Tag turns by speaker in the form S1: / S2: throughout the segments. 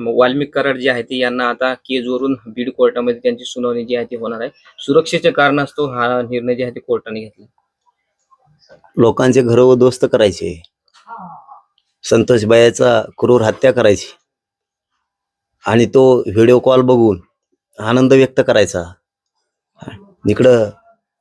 S1: मग वाल्मिक कराड जे आहे ते यांना आता केजवरून बीड कोर्टामध्ये त्यांची सुनावणी जी आहे ती होणार आहे. सुरक्षेच्या कारणास्तव हा निर्णय जे आहे ते कोर्टाने घेतला.
S2: लोकांचे घर उद्ध्वस्त करायचे. संतोष बायाचा क्रूर हत्या करायची. आणि तो व्हिडिओ कॉल बघून आनंद व्यक्त करायचा. इकडं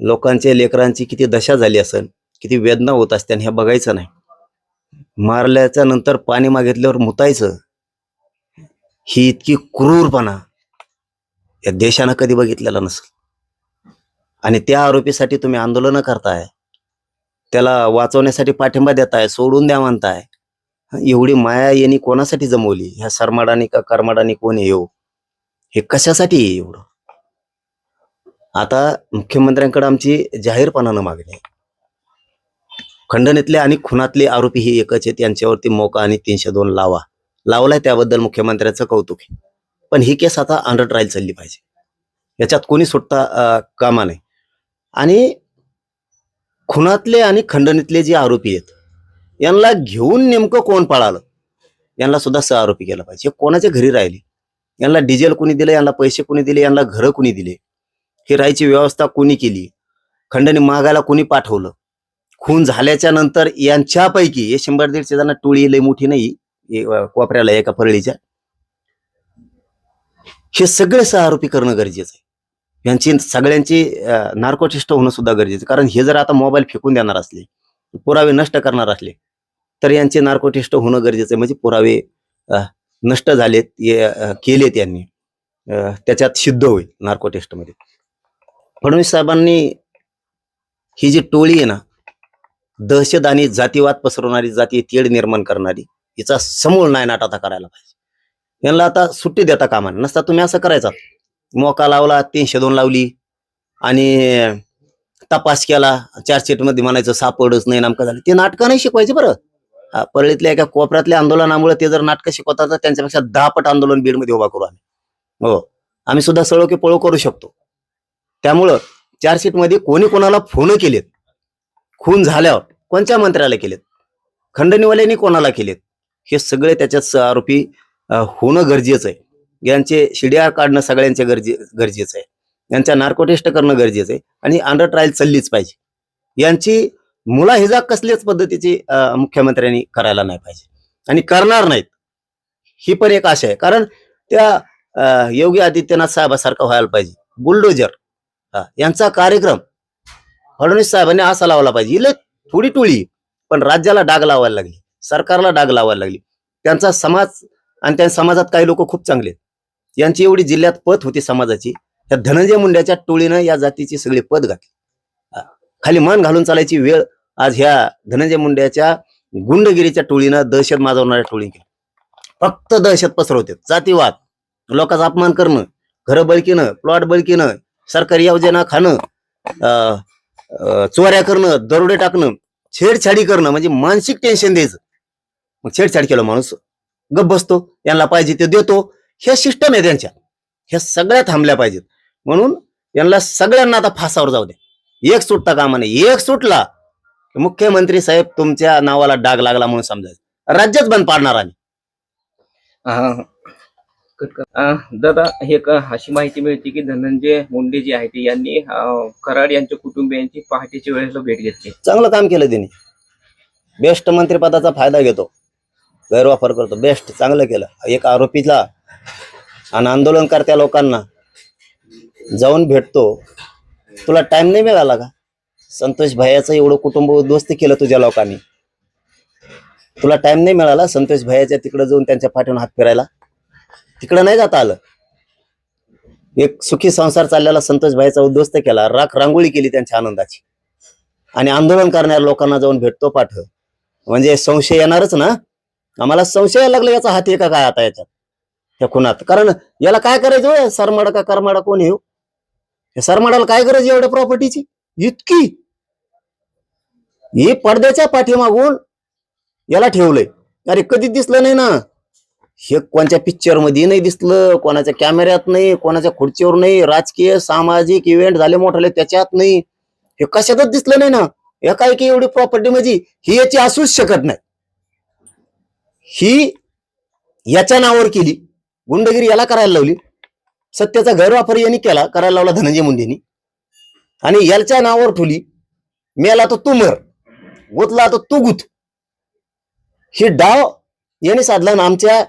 S2: लोकांचे लेकरांची किती दशा झाली असेल किती वेदना होत असते हे बघायचं नाही. मारल्याच्या नंतर पाणी मागितल्यावर मुतायचं. ही इतकी क्रूरपणा या देशानं कधी बघितलेला नसेल. आणि त्या आरोपीसाठी तुम्ही आंदोलनं करताय त्याला वाचवण्यासाठी पाठिंबा देताय सोडून द्या म्हणताय एवढी माया यांनी कोणासाठी जमवली? ह्या सरमाडाने का करमाडाने कोण येऊ हो? हे कशासाठी आहे एवढं? आता मुख्यमंत्र्यांकडे आमची जाहीरपणानं मागणी आहे. खंडणीतले आणि खुनातले आरोपी हे एकच आहेत यांच्यावरती मोका आणि तीनशे दोन लावा. लावलाय त्याबद्दल मुख्यमंत्र्यांचं कौतुक आहे. पण ही केस आता अंडर ट्रायल चालली पाहिजे. याच्यात कोणी सुटता कामा नाही आणि खुनातले आणि खंडणीतले जे आरोपी आहेत यांना घेऊन नेमकं कोण पळालं? यांना सुद्धा सह आरोपी केला पाहिजे. हे कोणाच्या घरी राहिले? यांना डिझेल कुणी दिलं? यांना पैसे कुणी दिले? यांना घरं कुणी दिले? ही राहायची व्यवस्था कुणी केली? खंडणी मागायला कुणी पाठवलं? खून झाल्याच्यानंतर यांच्यापैकी हे शंभर दीडशे जण टोळी लई मोठी नाही कोपऱ्याला एका परळीच्या. हे सगळे सह आरोपी करणं गरजेचं आहे. यांची सगळ्यांची नार्कोटिस्ट होणं सुद्धा गरजेचं आहे. कारण हे जर आता मोबाईल फेकून देणार असले पुरावे नष्ट करणार असले तर यांचे नार्कोटिस्ट होणं गरजेचं आहे. म्हणजे पुरावे नष्ट झालेत केलेत यांनी. त्याच्यात सिद्ध होईल नार्कोटिस्टमध्ये. फडणवीस साहेबांनी ही जी टोळी आहे ना दहशत आणि जातीवाद पसरवणारी जाती तेढ निर्माण करणारी हिचा समूळ नायनाट आता करायला पाहिजे. यांना आता सुट्टी देता कामा नसता तुम्ही असं करायचा. मोका लावला तीनशे दोन लावली आणि तपास केला चार्जशीटमध्ये म्हणायचं सापडच नाही नामकं झालं. ते नाटकं नाही शिकवायचे बरं. हा, परळीतल्या एका कोपऱ्यातल्या आंदोलनामुळे ते जर नाटकं शिकवतात तर त्यांच्यापेक्षा दहा पट आंदोलन बीडमध्ये उभा करू आम्ही. हो आम्ही सुद्धा सळो की पळो करू शकतो. त्यामुळं चार्जशीटमध्ये कोणी कोणाला फोन केलेत खून झाल्यावर कोणत्या मंत्र्याला केलेत? खंडणीवाल्यांनी कोणाला केलेत? हे सगळे त्याच्यात आरोपी होणं गरजेचं आहे. यांचे शिड्या काढणं सगळ्यांचे गरजे गरजेचं आहे. यांचा नार्को टेस्ट करणं गरजेचं आहे. आणि अंडर ट्रायल चाललीच पाहिजे. यांची मुलाहिजा कसल्याच पद्धतीची मुख्यमंत्र्यांनी करायला नाही पाहिजे. आणि करणार नाहीत. ही पण एक आशा आहे. कारण त्या योगी आदित्यनाथ साहेबासारखा व्हायला पाहिजे. बुलडोजर यांचा कार्यक्रम फडणवीस साहेबांनी असा लावला पाहिजे. इले थोडी टोळी पण राज्याला डाग लावायला लागली. सरकारला डाग लावायला लागली. त्यांचा समाज आणि त्या समाजात काही लोक खूप चांगले आहेत. यांची एवढी जिल्ह्यात पत होती समाजाची. त्या धनंजय मुंड्याच्या टोळीनं या जातीची सगळी पद घातली. खाली मान घालून चालायची वेळ आज ह्या धनंजय मुंड्याच्या गुंडगिरीच्या टोळीनं दहशत माजवणाऱ्या टोळी केली फक्त दहशत पसरवते. जातीवाद लोकांचा अपमान करणं घरं बळकीनं प्लॉट बळकीनं सरकारी योजना खाणं अं, चोऱ्या करणं दरोडे टाकणं छेडछाडी करणं म्हणजे मानसिक टेन्शन द्यायचं. मग छेडछाड केलं माणूस. गप बसतो यांना पाहिजे ते देतो. हे सिस्टम आहे त्यांच्या. ह्या सगळ्या थांबल्या पाहिजेत. म्हणून यांना सगळ्यांना आता फासावर जाऊ द्या एक सुटता कामा नाही एक सुटला की मुख्यमंत्री साहेब तुमच्या नावाला डाग लागला म्हणून समजायचं. राज्यच बंद पाडणार आम्ही.
S1: दादा हे अशी माहिती मिळते की धनंजय मुंडे जे आहे ते यांनी कराड यांच्या कुटुंबियांची पहाटेच्या वेळेला भेट घेतली.
S2: चांगलं काम केलं त्यांनी. बेस्ट मंत्रिपदाचा फायदा घेतो. गैरवापर करतो. बेस्ट चांगलं केलं. एक आरोपीला आणि आंदोलनकर्त्या लोकांना जाऊन भेटतो. तुला टाइम नाही मिळाला का? संतोष भैयाचं एवढं कुटुंब उद्ध्वस्त केलं तुझ्या लोकांनी. तुला टाइम नाही मिळाला संतोष भैयाच्या तिकडे जाऊन त्यांच्या पाठीवर हात फिरायला? तिकडं नाही जाता आलं. एक सुखी संसार चाललेला संतोष भाईचा उद्ध्वस्त केला. राख रांगोळी केली त्यांच्या आनंदाची. आणि आंदोलन करणाऱ्या लोकांना जाऊन भेटतो पाठ. म्हणजे संशय येणारच ना? आम्हाला संशय लागला याचा हाती आहे का काय आता याच्यात? त्या खुनात. कारण याला काय करायचं होय? सरमाडा का करमाडा कोण येऊ हो? या सरमाडाला काय गरज एवढ्या प्रॉपर्टीची इतकी. हे पडद्याच्या पाठीमागून याला ठेवलंय. अरे कधी दिसलं नाही ना? हे कोणत्या पिक्चरमध्ये नाही दिसलं कोणाच्या कॅमेऱ्यात नाही कोणाच्या खुर्चीवर नाही राजकीय सामाजिक इव्हेंट झाले मोठाले त्याच्यात नाही. हे कशातच दिसलं नाही ना? एकाएकी एवढी प्रॉपर्टी म्हणजे ही याची असूच शकत नाही. ही याच्या नावावर केली. गुंडगिरी याला करायला लावली. सत्याचा गैरवापर यांनी केला. करायला लावला धनंजय मुंडेनी. आणि याच्या नावावर ठुली मेला तर तू मर. गुतला तर तू गुत. ही डाव यांनी साधला आणि आमच्या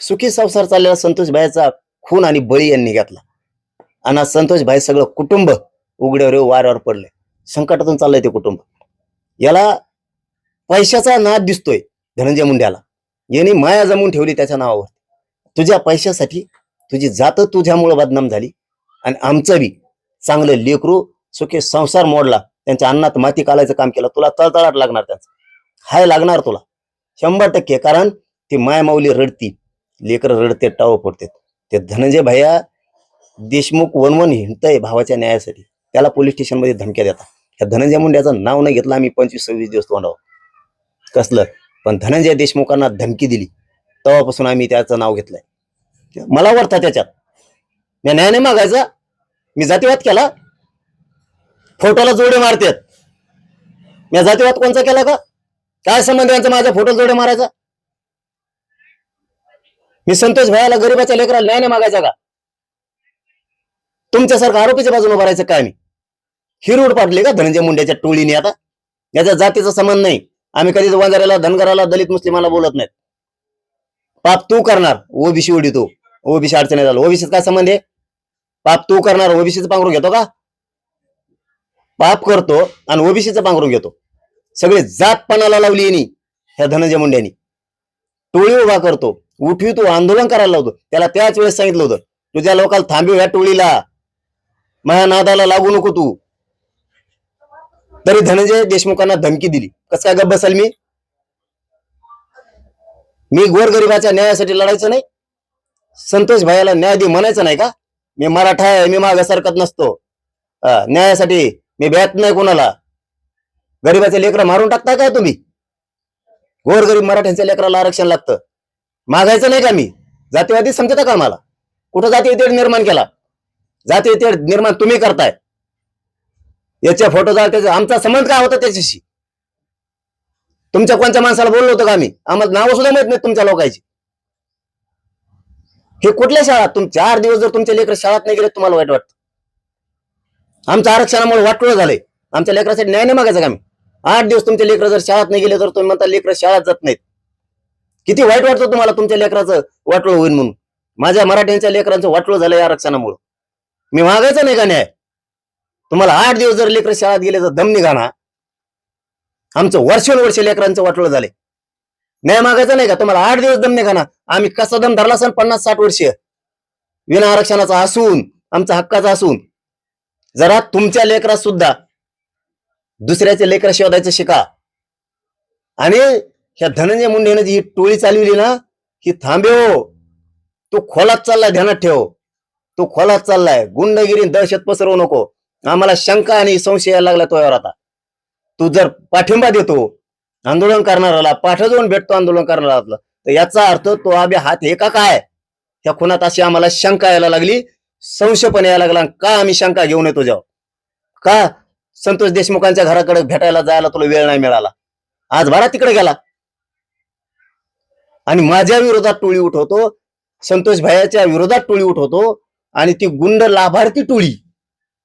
S2: सुखी संसार चाललेला संतोष भाईचा खून आणि बळी यांनी घेतला. आणि आज संतोष भाई सगळं कुटुंब उघड्यावर वाऱ्यावर पडले संकटातून चाललंय ते कुटुंब. याला पैशाचा नाद दिसतोय धनंजय मुंड्याला यांनी माया जमून ठेवली त्याच्या नावावर. तुझ्या पैशासाठी तुझी जात तुझ्यामुळं बदनाम झाली. आणि आमचं बी चांगलं लेकरू सुखे संसार मोडला. त्यांच्या अन्नात माती कालायचं काम केलं. तुला तळतळाट लागणार त्यांचं. हाय लागणार तुला. शंभर टक्के. कारण ती मायमाऊली रडती. लेकर रडते टाव पडते ते धनंजय भैया देशमुख वनवन हिंडतय भावाच्या न्यायासाठी. त्याला पोलीस स्टेशनमध्ये धमक्या देतात. ह्या धनंजय मुंड्याचं नाव नाही घेतलं आम्ही पंचवीस सव्वीस दिवस तोंडावर. कसलं? पण धनंजय देशमुखांना धमकी दिली. तेव्हापासून आम्ही त्याचं नाव घेतलंय. मला वाटतं त्याच्यात. मी न्याय नाही मागायचा. मी जातीवाद केला. फोटोला जोडे मारतात. मी जातीवाद कोणचा केला का? काय संबंध यांचा माझ्या फोटो जोडे मारायचा? मी संतोष भयाला गरीबाच्या लेकराला न्याय नाही मागायचा का? तुमच्यासारखं आरोपीच्या बाजूने उभारायचं काय मी? हिरूड पाडले का धनंजय मुंड्याच्या टोळीने आता? याच्या जातीचा संबंध नाही. आम्ही कधीच वंजाऱ्याला धनगराला दलित मुस्लिमाला बोलत नाहीत. पाप तू करणार ओबीसी उडीतो ओबीसी अडचणी झालं ओबीसीत काय संबंध आहे? पाप तू करणार ओबीसीचं पांघरू घेतो का? पाप करतो आणि ओबीसीचं पांघरू घेतो. सगळे जातपणाला लावली यांनी ह्या धनंजय मुंड्यांनी टोळी उभा करतो. उठवी तू आंदोलन करायला लावतो. त्याला त्याच वेळेस सांगितलं होतं तुझ्या लोकांना थांबव ह्या टोळीला. माझ्या नादाला लागू नको तू. तरी धनंजय देशमुखांना धमकी दिली. कस काय गप्प बसाल मी? मी गोरगरिबाच्या न्यायासाठी लढायचं नाही. संतोष भाईला न्याय दे म्हणायचं नाही का? मी मराठा आहे मी मागे सरकत नसतो न्यायासाठी मी भ्यात नाही कोणाला. गरीबाचे लेकरं मारून टाकता काय तुम्ही? गोरगरीब मराठ्यांच्या लेकराला आरक्षण लागतं. मागायचं नाही का मी? जातीवादी समजता का मला कुठं जाती निर्माण केला? जाती निर्माण तुम्ही करताय. याच्या फोटो त्याचा आमचा संबंध काय होता त्याच्याशी? तुमच्या कोणत्या माणसाला बोललो होतो का आम्ही? आम्हाला नावं सुद्धा माहीत नाही तुमच्या लोकांची. हे कुठल्या शाळा तुम चार दिवस जर तुमच्या लेकर शाळेत नाही गेले तुम्हाला वाईट वाटतं. आमच्या आरक्षणामुळे वाटोळ झालंय. आमच्या लेकरासाठी न्याय नाही मागायचा का आम्ही? आठ दिवस तुमचे लेकर जर शाळेत नाही गेले तर तुम्ही म्हणता लेकर शाळेत जात नाहीत. किती वाईट वाटतं तुम्हाला तुमच्या लेकराचं वाटोळ होईल म्हणून? माझ्या मराठ्यांच्या लेकरांचं वाटोळ झालं या आरक्षणामुळे. मी मागायचं नाही का न्याय? तुम्हाला आठ दिवस जर लेकर शाळेत गेले तर दम निघाणा आमचं वर्षानुवर्ष लेकरांचं वाटलं झाले न्याय मागायचा नाही का? तुम्हाला आठ दिवस दम निघाणा आम्ही कसा दम धरला असेल? पन्नास साठ वर्ष. विना आरक्षणाचा असून आमचा हक्काचा असून. जरा तुमच्या लेकरात सुद्धा दुसऱ्याचे लेकर शोधायचं शिका. आणि ह्या धनंजय मुंडेनं जी ही टोळी चालविली ना ही हो. तो खोलात चाललाय ध्यानात ठेव. तो खोलात चाललाय. गुंडगिरी दहशत पसरवू नको. आम्हाला शंका आणि संशय यायला लागला तोयावर आता तू जर पाठिंबा देतो आंदोलन करणाराला पाठ जाऊन भेटतो आंदोलन करणारा तर याचा अर्थ तो आबे हात हे का काय? ह्या खुनात अशी आम्हाला शंका यायला लागली संशय पण यायला लागला का आम्ही शंका घेऊन येतो जेव्हा का संतोष देशमुखांच्या घराकडे भेटायला जायला तुला वेळ नाही मिळाला? आज भरा तिकडे गेला. आणि माझ्या विरोधात टोळी उठवतो संतोष भायाच्या विरोधात टोळी उठवतो आणि ती गुंड लाभार्थी टोळी.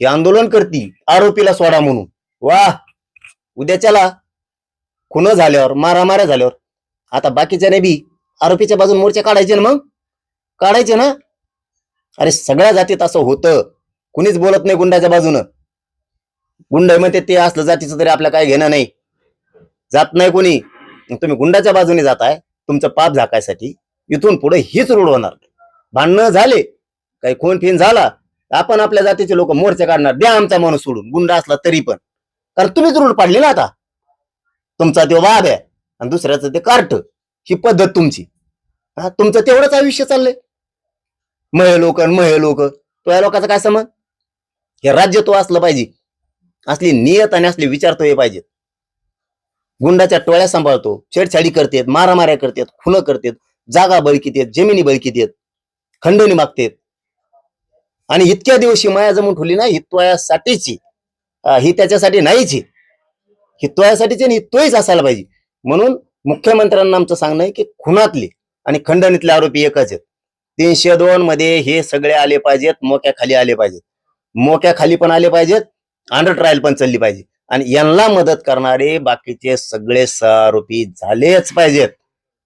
S2: ही आंदोलन करती आरोपीला सोडा म्हणून. वा! उद्याच्याला खुन झाल्यावर मारामाऱ्या झाल्यावर आता बाकीच्याने बी आरोपीच्या बाजून मोर्चे काढायचे ना मग? काढायचे ना? अरे सगळ्या जातीत असं होतं. कुणीच बोलत नाही गुंडाच्या बाजूनं. गुंड म्हणते ते असलं जातीचं तरी आपल्या काय घेणं नाही. जात नाही कोणी. तुम्ही गुंडाच्या बाजूने जाताय तुमचं पाप झाकायसाठी इथून पुढे हीच रूढ होणार. भांडणं झाले काही खून फिन झाला आपण आपल्या जातीचे लोक मोर्चे काढणार. द्या आमचा माणूस सोडून. गुंड असला तरी पण. कारण तुम्हीच रूढ पाडली ना आता. तुमचा तो वाघ आहे. आणि दुसऱ्याचं ते कार्ट. ही पद्धत तुमची. हा तुमचं तेवढंच आयुष्य चाललंय. महे लोक महे लोक. तो या लोकांचा काय समज हे राज्य तो असलं पाहिजे. असली नियत आणि असले विचार तो हे पाहिजेत गुंडाच्या टोळ्या सांभाळतो. छेडछाडी करतेत मारामाऱ्या करतेत खुलं करतेत जागा बळकीत येत जमिनी बळकीत येत खंडणी मागतेत. आणि इतक्या दिवशी माया जमून ठेवली ना ही ही त्याच्यासाठी नाहीची ही आणि हित्वयच असायला पाहिजे. म्हणून मुख्यमंत्र्यांना आमचं सांगणं आहे की खुनातले आणि खंडणीतले आरोपी एकच आहेत. तीनशे दोन मध्ये हे सगळे आले पाहिजेत मोक्या खाली आले पाहिजेत. मोक्या खाली पण आले पाहिजेत अंडर ट्रायल पण चालली पाहिजे. आणि यांना मदत करणारे बाकीचे सगळे आरोपी झालेच पाहिजेत.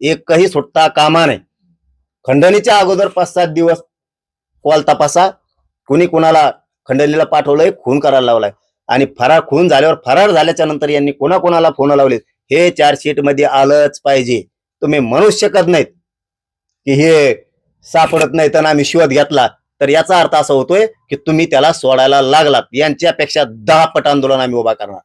S2: एकही सुटता कामा नाही खंडणीच्या अगोदर पाच सात दिवस कॉल तपासा. कुणी कुणाला खंडणीला पाठवलंय खून करायला लावलाय. आणि फरार खून झाल्यावर फरार झाल्याच्यानंतर यांनी कोणाकोणाला फोन लावले हे चार्जशीटमध्ये आलंच पाहिजे. तुम्ही म्हणूच शकत नाहीत. की हे सापडत नाही तर आम्ही शोध घेतला. तर याचा अर्थ असा होतोय की तुम्ही त्याला सोडायला लागलात. यांच्यापेक्षा दहा पट आंदोलन आम्ही उभा करणार.